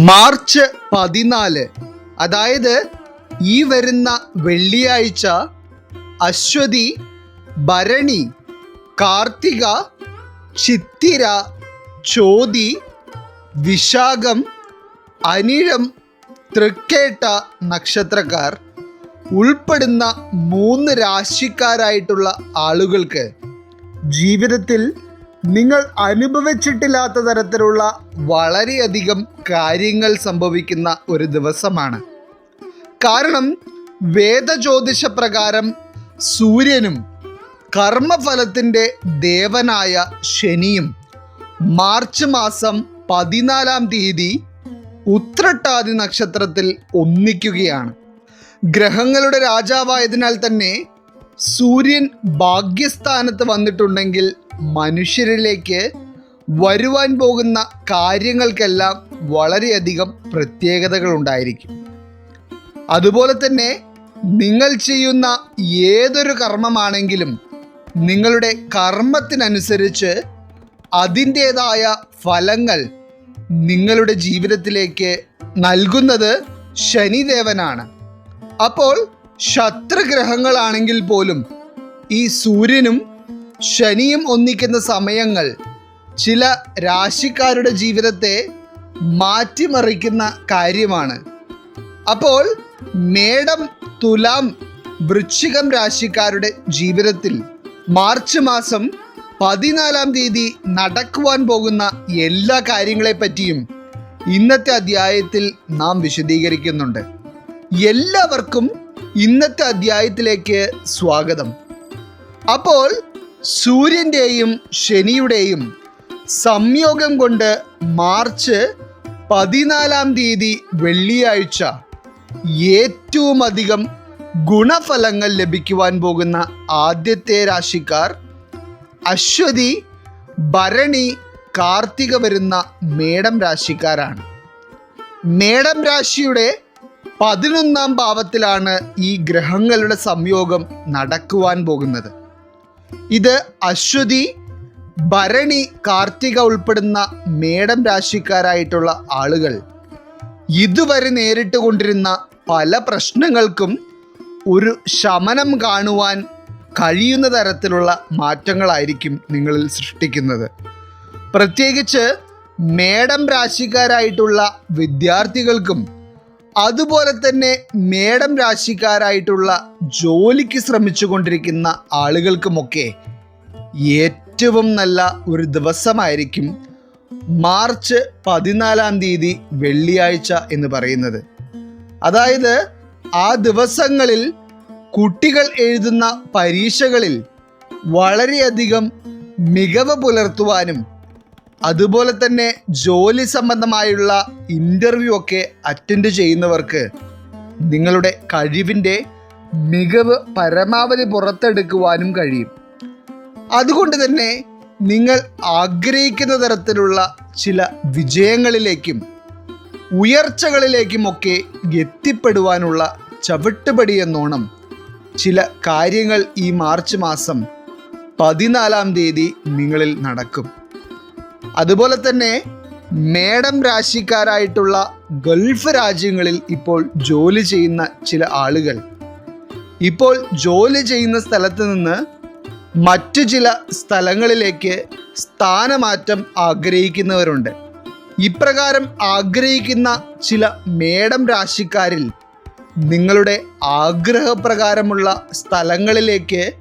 March പതിനാല്. അതായത് ഈ വരുന്ന വെള്ളിയാഴ്ച അശ്വതി ഭരണി കാർത്തിക ചിത്തിര ചോതി വിശാഖം അനിഴം തൃക്കേട്ട നക്ഷത്രക്കാർ ഉൾപ്പെടുന്ന മൂന്ന് രാശിക്കാരായിട്ടുള്ള ആളുകൾക്ക് ജീവിതത്തിൽ നിങ്ങൾ അനുഭവിച്ചിട്ടില്ലാത്ത തരത്തിലുള്ള വളരെയധികം കാര്യങ്ങൾ സംഭവിക്കുന്ന ഒരു ദിവസമാണ്. കാരണം വേദജ്യോതിഷ പ്രകാരം സൂര്യനും കർമ്മഫലത്തിന്റെ ദേവനായ ശനിയും മാർച്ച് മാസം പതിനാലാം തീയതി ഉത്രട്ടാതി നക്ഷത്രത്തിൽ ഒന്നിക്കുകയാണ്. ഗ്രഹങ്ങളുടെ രാജാവായതിനാൽ തന്നെ സൂര്യൻ ഭാഗ്യസ്ഥാനത്ത് വന്നിട്ടുണ്ടെങ്കിൽ മനുഷ്യരിലേക്ക് വരുവാൻ പോകുന്ന കാര്യങ്ങൾക്കെല്ലാം വളരെയധികം പ്രത്യേകതകൾ ഉണ്ടായിരിക്കും അതുപോലെ തന്നെ നിങ്ങൾ ചെയ്യുന്ന ഏതൊരു കർമ്മമാണെങ്കിലും നിങ്ങളുടെ കർമ്മത്തിനനുസരിച്ച് അതിന്റേതായ ഫലങ്ങൾ നിങ്ങളുടെ ജീവിതത്തിലേക്ക് നൽകുന്നത് ശനിദേവനാണ്. അപ്പോൾ ശത്രുഗ്രഹങ്ങളാണെങ്കിൽ പോലും ഈ സൂര്യനും ശനിയും ഒന്നിക്കുന്ന സമയങ്ങൾ ചില രാശിക്കാരുടെ ജീവിതത്തെ മാറ്റിമറിക്കുന്ന കാര്യമാണ്. അപ്പോൾ മേടം തുലാം വൃശ്ചികം രാശിക്കാരുടെ ജീവിതത്തിൽ മാർച്ച് മാസം പതിനാലാം തീയതി നടക്കുവാൻ പോകുന്ന എല്ലാ കാര്യങ്ങളെപ്പറ്റിയും ഇന്നത്തെ അധ്യായത്തിൽ നാം വിശദീകരിക്കുന്നുണ്ട്. എല്ലാവർക്കും ഇന്നത്തെ അധ്യായത്തിലേക്ക് സ്വാഗതം. അപ്പോൾ സൂര്യന്റെയും ശനിയുടെയും സംയോഗം കൊണ്ട് മാർച്ച് പതിനാലാം തീയതി വെള്ളിയാഴ്ച ഏറ്റവും അധികം ഗുണഫലങ്ങൾ ലഭിക്കുവാൻ പോകുന്ന ആദ്യത്തെ രാശിക്കാർ അശ്വതി ഭരണി കാർത്തിക വരുന്ന മേടം രാശിക്കാരാണ്. മേടം രാശിയുടെ പതിനൊന്നാം ഭാവത്തിലാണ് ഈ ഗ്രഹങ്ങളുടെ സംയോഗം നടക്കുവാൻ പോകുന്നത്. ഇത് അശ്വതി ഭരണി കാർത്തിക ഉൾപ്പെടുന്ന മേടം രാശിക്കാരായിട്ടുള്ള ആളുകൾ ഇതുവരെ നേരിട്ട് കൊണ്ടിരുന്ന പല പ്രശ്നങ്ങൾക്കും ഒരു ശമനം കാണുവാൻ കഴിയുന്ന തരത്തിലുള്ള മാറ്റങ്ങളായിരിക്കും നിങ്ങളിൽ സൃഷ്ടിക്കുന്നത്. പ്രത്യേകിച്ച് മേടം രാശിക്കാരായിട്ടുള്ള വിദ്യാർത്ഥികൾക്കും അതുപോലെ തന്നെ മേടം രാശിക്കാരായിട്ടുള്ള ജോലിക്ക് ശ്രമിച്ചു കൊണ്ടിരിക്കുന്ന ആളുകൾക്കുമൊക്കെ ഏറ്റവും നല്ല ഒരു ദിവസമായിരിക്കും മാർച്ച് പതിനാലാം തീയതി വെള്ളിയാഴ്ച എന്ന് പറയുന്നത്. അതായത് ആ ദിവസങ്ങളിൽ കുട്ടികൾ എഴുതുന്ന പരീക്ഷകളിൽ വളരെയധികം മികവ് പുലർത്തുവാനും അതുപോലെ തന്നെ ജോലി സംബന്ധമായുള്ള ഇന്റർവ്യൂ ഒക്കെ അറ്റൻഡ് ചെയ്യുന്നവർക്ക് നിങ്ങളുടെ കഴിവിന്റെ മികവ് പരമാവധി പുറത്തെടുക്കുവാനും കഴിയും. അതുകൊണ്ട് തന്നെ നിങ്ങൾ ആഗ്രഹിക്കുന്ന തരത്തിലുള്ള ചില വിജയങ്ങളിലേക്കും ഉയർച്ചകളിലേക്കുമൊക്കെ എത്തിപ്പെടുവാനുള്ള ചവിട്ടുപടി എന്നോണം ചില കാര്യങ്ങൾ ഈ മാർച്ച് മാസം പതിനാലാം തീയതി നിങ്ങളിൽ നടക്കും. അതുപോലെ തന്നെ മേടം രാശിക്കാരായിട്ടുള്ള ഗൾഫ് രാജ്യങ്ങളിൽ ഇപ്പോൾ ജോലി ചെയ്യുന്ന ചില ആളുകൾ. ഇപ്പോൾ ജോലി ചെയ്യുന്ന സ്ഥലത്ത് നിന്ന് മറ്റു ചില സ്ഥലങ്ങളിലേക്ക് സ്ഥാനമാറ്റം ആഗ്രഹിക്കുന്നവരുണ്ട്. ഇപ്രകാരം ആഗ്രഹിക്കുന്ന ചില മേടം രാശിക്കാരിൽ നിങ്ങളുടെ ആഗ്രഹപ്രകാരമുള്ള സ്ഥലങ്ങളിലേക്ക്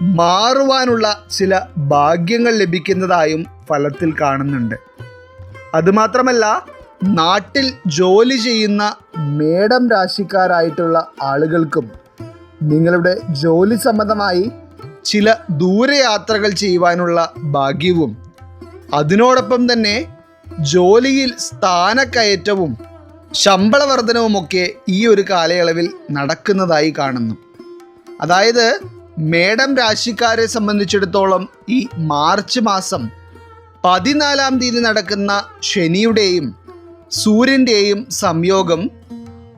മാറുവാനുള്ള ചില ഭാഗ്യങ്ങൾ ലഭിക്കുന്നതായും ഫലത്തിൽ കാണുന്നുണ്ട്. അതുമാത്രമല്ല നാട്ടിൽ ജോലി ചെയ്യുന്ന മേടം രാശിക്കാരായിട്ടുള്ള ആളുകൾക്കും നിങ്ങളുടെ ജോലി സംബന്ധമായി ചില ദൂരയാത്രകൾ ചെയ്യുവാനുള്ള ഭാഗ്യവും അതിനോടൊപ്പം തന്നെ ജോലിയിൽ സ്ഥാനക്കയറ്റവും ശമ്പള വർധനവുമൊക്കെ ഈ ഒരു കാലയളവിൽ നടക്കുന്നതായി കാണുന്നു. അതായത് മേടം രാശിക്കാരെ സംബന്ധിച്ചിടത്തോളം ഈ മാർച്ച് മാസം പതിനാലാം തീയതി നടക്കുന്ന ശനിയുടെയും സൂര്യന്റെയും സംയോഗം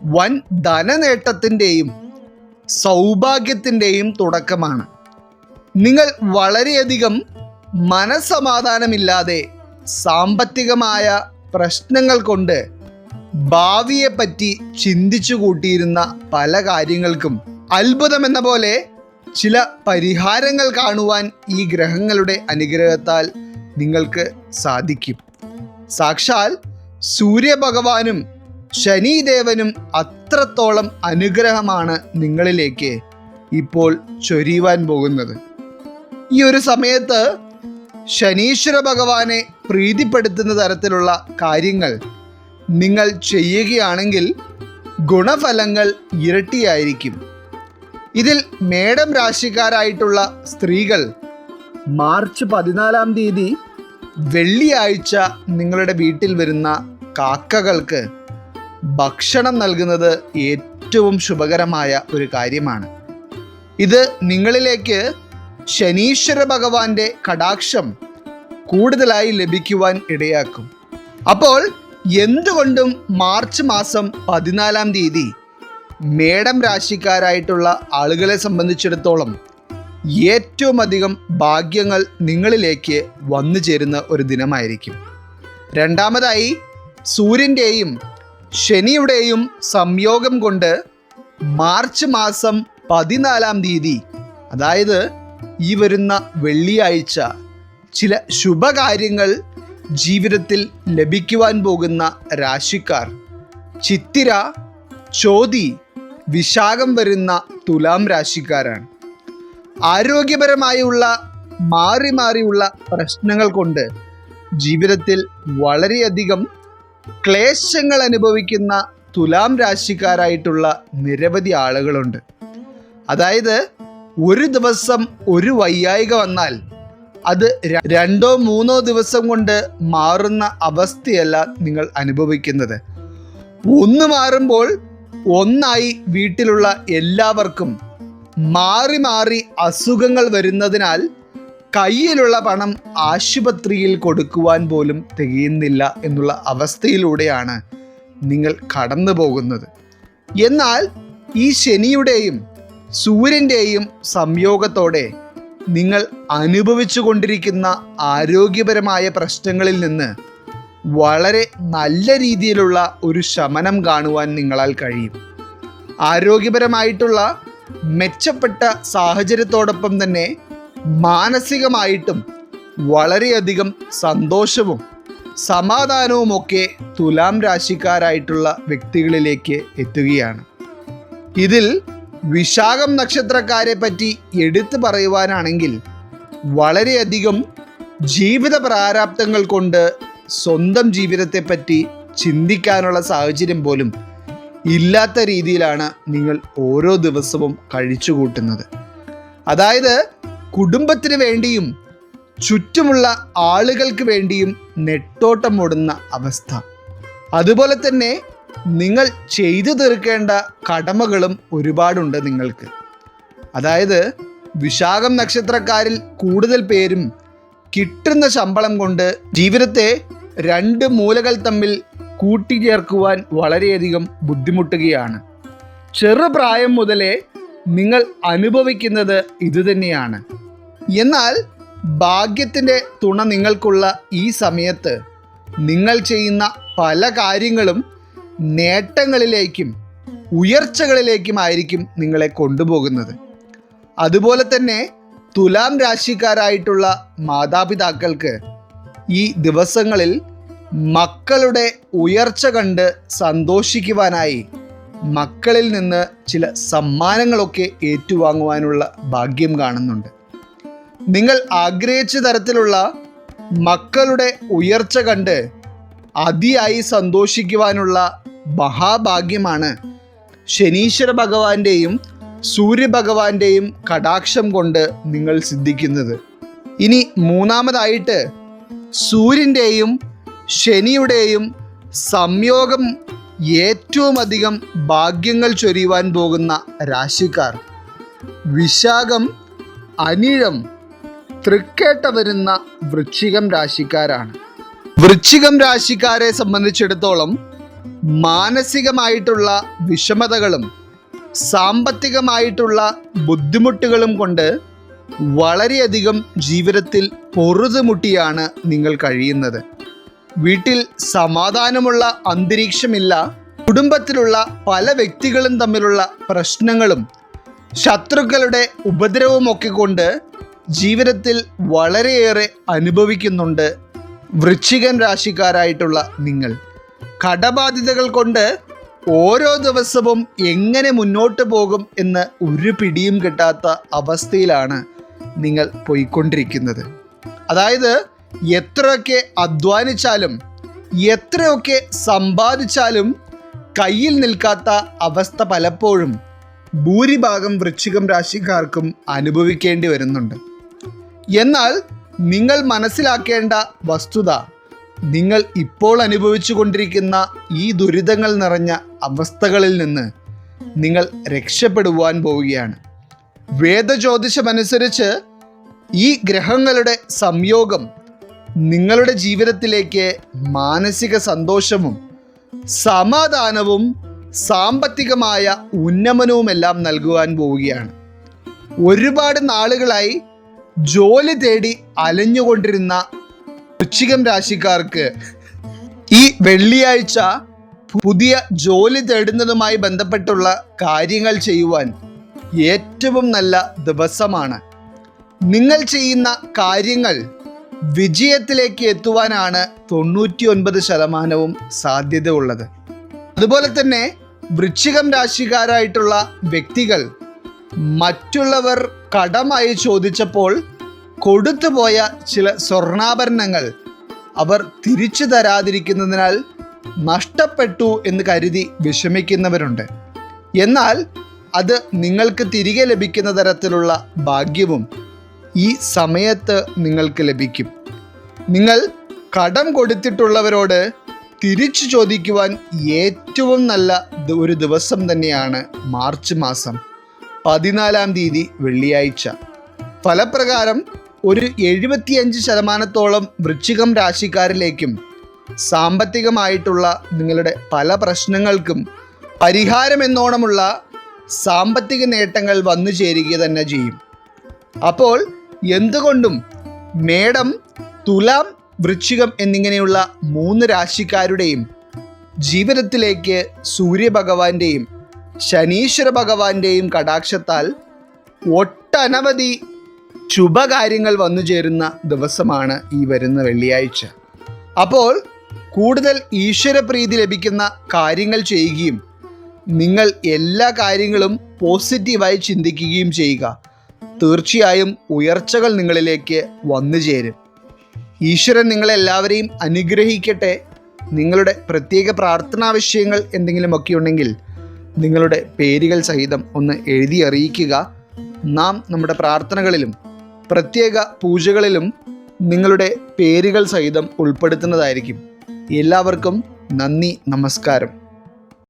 വൻ ധനനേട്ടത്തിന്റെയും സൗഭാഗ്യത്തിന്റെയും തുടക്കമാണ്. നിങ്ങൾ വളരെയധികം മനസമാധാനമില്ലാതെ സാമ്പത്തികമായ പ്രശ്നങ്ങൾ കൊണ്ട് ഭാവിയെപ്പറ്റി ചിന്തിച്ചു കൂട്ടിയിരുന്ന പല കാര്യങ്ങൾക്കും അത്ഭുതമെന്ന പോലെ ചില പരിഹാരങ്ങൾ കാണുവാൻ ഈ ഗ്രഹങ്ങളുടെ അനുഗ്രഹത്താൽ നിങ്ങൾക്ക് സാധിക്കും. സാക്ഷാൽ സൂര്യഭഗവാനും ശനിദേവനും അത്രത്തോളം അനുഗ്രഹമാണ് നിങ്ങളിലേക്ക് ഇപ്പോൾ ചൊരിയുവാൻ പോകുന്നത്. ഈ ഒരു സമയത്ത് ശനീശ്വര ഭഗവാനെ പ്രീതിപ്പെടുത്തുന്ന തരത്തിലുള്ള കാര്യങ്ങൾ നിങ്ങൾ ചെയ്യുകയാണെങ്കിൽ ഗുണഫലങ്ങൾ ഇരട്ടിയായിരിക്കും. ഇതിൽ മേടം രാശിക്കാരായിട്ടുള്ള സ്ത്രീകൾ മാർച്ച് പതിനാലാം തീയതി വെള്ളിയാഴ്ച നിങ്ങളുടെ വീട്ടിൽ വരുന്ന കാക്കകൾക്ക് ഭക്ഷണം നൽകുന്നത് ഏറ്റവും ശുഭകരമായ ഒരു കാര്യമാണ്. ഇത് നിങ്ങളിലേക്ക് ശനീശ്വര ഭഗവാന്റെ കടാക്ഷം കൂടുതലായി ലഭിക്കുവാൻ ഇടയാക്കും. അപ്പോൾ എന്തുകൊണ്ടും മാർച്ച് മാസം പതിനാലാം തീയതി മേടം രാശിക്കാരായിട്ടുള്ള ആളുകളെ സംബന്ധിച്ചിടത്തോളം ഏറ്റവും അധികം ഭാഗ്യങ്ങൾ നിങ്ങളിലേക്ക് വന്നു ചേരുന്ന ഒരു ദിനമായിരിക്കും. രണ്ടാമതായി സൂര്യന്റെയും ശനിയുടെയും സംയോഗം കൊണ്ട് മാർച്ച് മാസം പതിനാലാം തീയതി അതായത് ഈ വരുന്ന വെള്ളിയാഴ്ച ചില ശുഭകാര്യങ്ങൾ ജീവിതത്തിൽ ലഭിക്കുവാൻ പോകുന്ന രാശിക്കാർ ചിത്തിര ചോതി വിശാഖം വരുന്ന തുലാം രാശിക്കാരാണ്. ആരോഗ്യപരമായുള്ള മാറി മാറിയുള്ള പ്രശ്നങ്ങൾ കൊണ്ട് ജീവിതത്തിൽ വളരെയധികം ക്ലേശങ്ങൾ അനുഭവിക്കുന്ന തുലാം രാശിക്കാരായിട്ടുള്ള നിരവധി ആളുകളുണ്ട്. അതായത് ഒരു ദിവസം ഒരു വയ്യായിക വന്നാൽ അത് രണ്ടോ മൂന്നോ ദിവസം കൊണ്ട് മാറുന്ന അവസ്ഥയല്ല നിങ്ങൾ അനുഭവിക്കുന്നത്. ഒന്ന് മാറുമ്പോൾ ഒന്നായി വീട്ടിലുള്ള എല്ലാവർക്കും മാറി മാറി അസുഖങ്ങൾ വരുന്നതിനാൽ കയ്യിലുള്ള പണം ആശുപത്രിയിൽ കൊടുക്കുവാൻ പോലും തികയുന്നില്ല എന്നുള്ള അവസ്ഥയിലൂടെയാണ് നിങ്ങൾ കടന്നു പോകുന്നത്. എന്നാൽ ഈ ശനിയുടെയും സൂര്യന്റെയും സംയോഗത്തോടെ നിങ്ങൾ അനുഭവിച്ചു കൊണ്ടിരിക്കുന്ന ആരോഗ്യപരമായ പ്രശ്നങ്ങളിൽ നിന്ന് വളരെ നല്ല രീതിയിലുള്ള ഒരു ശമനം കാണുവാൻ നിങ്ങളാൽ കഴിയും. ആരോഗ്യപരമായിട്ടുള്ള മെച്ചപ്പെട്ട സാഹചര്യത്തോടൊപ്പം തന്നെ മാനസികമായിട്ടും വളരെയധികം സന്തോഷവും സമാധാനവുമൊക്കെ തുലാം രാശിക്കാരായിട്ടുള്ള വ്യക്തികളിലേക്ക് എത്തുകയാണ്. ഇതിൽ വിശാഖം നക്ഷത്രക്കാരെ പറ്റി എടുത്തു പറയുവാനാണെങ്കിൽ വളരെയധികം ജീവിത പ്രാരാബ്ദങ്ങൾ കൊണ്ട് സ്വന്തം ജീവിതത്തെപ്പറ്റി ചിന്തിക്കാനുള്ള സാഹചര്യം പോലും ഇല്ലാത്ത രീതിയിലാണ് നിങ്ങൾ ഓരോ ദിവസവും കഴിച്ചു കൂട്ടുന്നത്. അതായത് കുടുംബത്തിന് വേണ്ടിയും ചുറ്റുമുള്ള ആളുകൾക്ക് വേണ്ടിയും നെട്ടോട്ടം ഓടുന്ന അവസ്ഥ. അതുപോലെ തന്നെ നിങ്ങൾ ചെയ്തു തീർക്കേണ്ട കടമകളും ഒരുപാടുണ്ട് നിങ്ങൾക്ക്. അതായത് വിശാഖം നക്ഷത്രക്കാരിൽ കൂടുതൽ പേരും കിട്ടുന്ന ശമ്പളം കൊണ്ട് ജീവിതത്തെ രണ്ട് മൂലകൾ തമ്മിൽ കൂട്ടിച്ചേർക്കുവാൻ വളരെയധികം ബുദ്ധിമുട്ടുകയാണ്. ചെറുപ്രായം മുതലേ നിങ്ങൾ അനുഭവിക്കുന്നത് ഇതുതന്നെയാണ് എന്നാൽ ഭാഗ്യത്തിന്റെ തുണ നിങ്ങൾക്കുള്ള ഈ സമയത്ത് നിങ്ങൾ ചെയ്യുന്ന പല കാര്യങ്ങളും നേട്ടങ്ങളിലേക്കും ഉയർച്ചകളിലേക്കും ആയിരിക്കും നിങ്ങളെ കൊണ്ടുപോകുന്നത്. അതുപോലെ തന്നെ തുലാം രാശിക്കാരായിട്ടുള്ള മാതാപിതാക്കൾക്ക് ഈ ദിവസങ്ങളിൽ മക്കളുടെ ഉയർച്ച കണ്ട് സന്തോഷിക്കുവാനായി മക്കളിൽ നിന്ന് ചില സമ്മാനങ്ങളൊക്കെ ഏറ്റുവാങ്ങുവാനുള്ള ഭാഗ്യം കാണുന്നുണ്ട്. നിങ്ങൾ ആഗ്രഹിച്ച തരത്തിലുള്ള മക്കളുടെ ഉയർച്ച കണ്ട് അതിയായി സന്തോഷിക്കുവാനുള്ള മഹാഭാഗ്യമാണ് ശനീശ്വര ഭഗവാന്റെയും സൂര്യഭഗവാന്റെയും കടാക്ഷം കൊണ്ട് നിങ്ങൾ സിദ്ധിക്കുന്നത്. ഇനി മൂന്നാമതായിട്ട് സൂര്യന്റെയും ശനിയുടെയും സംയോഗം ഏറ്റവും അധികം ഭാഗ്യങ്ങൾ ചൊരിയുവാൻ പോകുന്ന രാശിക്കാർ. വിശാഖം അനിഴം തൃക്കേട്ട വരുന്ന വൃശ്ചികം രാശിക്കാരാണ്. വൃശ്ചികം രാശിക്കാരെ സംബന്ധിച്ചിടത്തോളം മാനസികമായിട്ടുള്ള വിഷമതകളും സാമ്പത്തികമായിട്ടുള്ള ബുദ്ധിമുട്ടുകളും കൊണ്ട് വളരെയധികം ജീവിതത്തിൽ പൊറുതുമുട്ടിയാണ് നിങ്ങൾ കഴിയുന്നത്. വീട്ടിൽ സമാധാനമുള്ള അന്തരീക്ഷമില്ല കുടുംബത്തിലുള്ള പല വ്യക്തികളും തമ്മിലുള്ള പ്രശ്നങ്ങളും ശത്രുക്കളുടെ ഉപദ്രവമൊക്കെ കൊണ്ട് ജീവിതത്തിൽ വളരെയേറെ അനുഭവിക്കുന്നുണ്ട് വൃശ്ചികൻ രാശിക്കാരായിട്ടുള്ള നിങ്ങൾ. കടബാധ്യതകൾ കൊണ്ട് ഓരോ ദിവസവും എങ്ങനെ മുന്നോട്ട് പോകും എന്ന് ഒരു പിടിയും കിട്ടാത്ത അവസ്ഥയിലാണ് നിങ്ങൾ പോയിക്കൊണ്ടിരിക്കുന്നത്. അതായത് എത്രയൊക്കെ അധ്വാനിച്ചാലും എത്രയൊക്കെ സമ്പാദിച്ചാലും കയ്യിൽ നിൽക്കാത്ത അവസ്ഥ പലപ്പോഴും ഭൂരിഭാഗം വൃശ്ചികം രാശിക്കാർക്കും അനുഭവിക്കേണ്ടി വരുന്നുണ്ട്. എന്നാൽ നിങ്ങൾ മനസ്സിലാക്കേണ്ട വസ്തുത നിങ്ങൾ ഇപ്പോൾ അനുഭവിച്ചു കൊണ്ടിരിക്കുന്ന ഈ ദുരിതങ്ങൾ നിറഞ്ഞ അവസ്ഥകളിൽ നിന്ന് നിങ്ങൾ രക്ഷപ്പെടുവാൻ പോവുകയാണ്. വേദജ്യോതിഷമനുസരിച്ച് ഈ ഗ്രഹങ്ങളുടെ സംയോഗം നിങ്ങളുടെ ജീവിതത്തിലേക്ക് മാനസിക സന്തോഷവും സമാധാനവും സാമ്പത്തികമായ ഉന്നമനവുമെല്ലാം നൽകുവാൻ പോവുകയാണ്. ഒരുപാട് നാളുകളായി ജോലി തേടി അലഞ്ഞുകൊണ്ടിരുന്ന വൃശ്ചികം രാശിക്കാർക്ക് ഈ വെള്ളിയാഴ്ച പുതിയ ജോലി തേടുന്നതുമായി ബന്ധപ്പെട്ടുള്ള കാര്യങ്ങൾ ചെയ്യുവാൻ ഏറ്റവും നല്ല ദിവസമാണ്. നിങ്ങൾ ചെയ്യുന്ന കാര്യങ്ങൾ വിജയത്തിലേക്ക് എത്തുവാനാണ് തൊണ്ണൂറ്റി ഒൻപത് ശതമാനവും സാധ്യത ഉള്ളത് അതുപോലെ തന്നെ വൃശ്ചികം രാശിക്കാരായിട്ടുള്ള വ്യക്തികൾ മറ്റുള്ളവർ കടമായി ചോദിച്ചപ്പോൾ കൊടുത്തുപോയ ചില സ്വർണാഭരണങ്ങൾ അവർ തിരിച്ചു തരാതിരിക്കുന്നതിനാൽ നഷ്ടപ്പെട്ടു എന്ന് കരുതി വിഷമിക്കുന്നവരുണ്ട്. എന്നാൽ അത് നിങ്ങൾക്ക് തിരികെ ലഭിക്കുന്ന തരത്തിലുള്ള ഭാഗ്യവും ഈ സമയത്ത് നിങ്ങൾക്ക് ലഭിക്കും. നിങ്ങൾ കടം കൊടുത്തിട്ടുള്ളവരോട് തിരിച്ചു ചോദിക്കുവാൻ ഏറ്റവും നല്ല ഒരു ദിവസം തന്നെയാണ് മാർച്ച് മാസം പതിനാലാം തീയതി വെള്ളിയാഴ്ച. ഫലപ്രകാരം ഒരു എഴുപത്തിയഞ്ച് ശതമാനത്തോളം വൃശ്ചികം രാശിക്കാരിലേക്കും സാമ്പത്തികമായിട്ടുള്ള നിങ്ങളുടെ പല പ്രശ്നങ്ങൾക്കും പരിഹാരമെന്നോണമുള്ള സാമ്പത്തിക നേട്ടങ്ങൾ വന്നു ചേരുക തന്നെ ചെയ്യും. അപ്പോൾ എന്തുകൊണ്ടും മേടം തുലാം വൃശ്ചികം എന്നിങ്ങനെയുള്ള മൂന്ന് രാശിക്കാരുടെയും ജീവിതത്തിലേക്ക് സൂര്യഭഗവാന്റെയും ശനീശ്വര ഭഗവാന്റെയും കടാക്ഷത്താൽ ഒട്ടനവധി ശുഭകാര്യങ്ങൾ വന്നു ചേരുന്ന ദിവസമാണ് ഈ വരുന്ന വെള്ളിയാഴ്ച. അപ്പോൾ കൂടുതൽ ഈശ്വരപ്രീതി ലഭിക്കുന്ന കാര്യങ്ങൾ ചെയ്യുകയും നിങ്ങൾ എല്ലാ കാര്യങ്ങളും പോസിറ്റീവായി ചിന്തിക്കുകയും ചെയ്യുക. തീർച്ചയായും ഉയർച്ചകൾ നിങ്ങളിലേക്ക് വന്നു ചേരും. ഈശ്വരൻ നിങ്ങളെല്ലാവരെയും അനുഗ്രഹിക്കട്ടെ. നിങ്ങളുടെ പ്രത്യേക പ്രാർത്ഥനാ വിഷയങ്ങൾ എന്തെങ്കിലുമൊക്കെ ഉണ്ടെങ്കിൽ നിങ്ങളുടെ പേരുകൾ സഹിതം ഒന്ന് എഴുതി അറിയിക്കുക. നാം നമ്മുടെ പ്രാർത്ഥനകളിലും പ്രത്യേക പൂജകളിലും നിങ്ങളുടെ പേരുകൾ സഹിതം ഉൾപ്പെടുത്തുന്നതായിരിക്കും. എല്ലാവർക്കും നന്ദി നമസ്കാരം.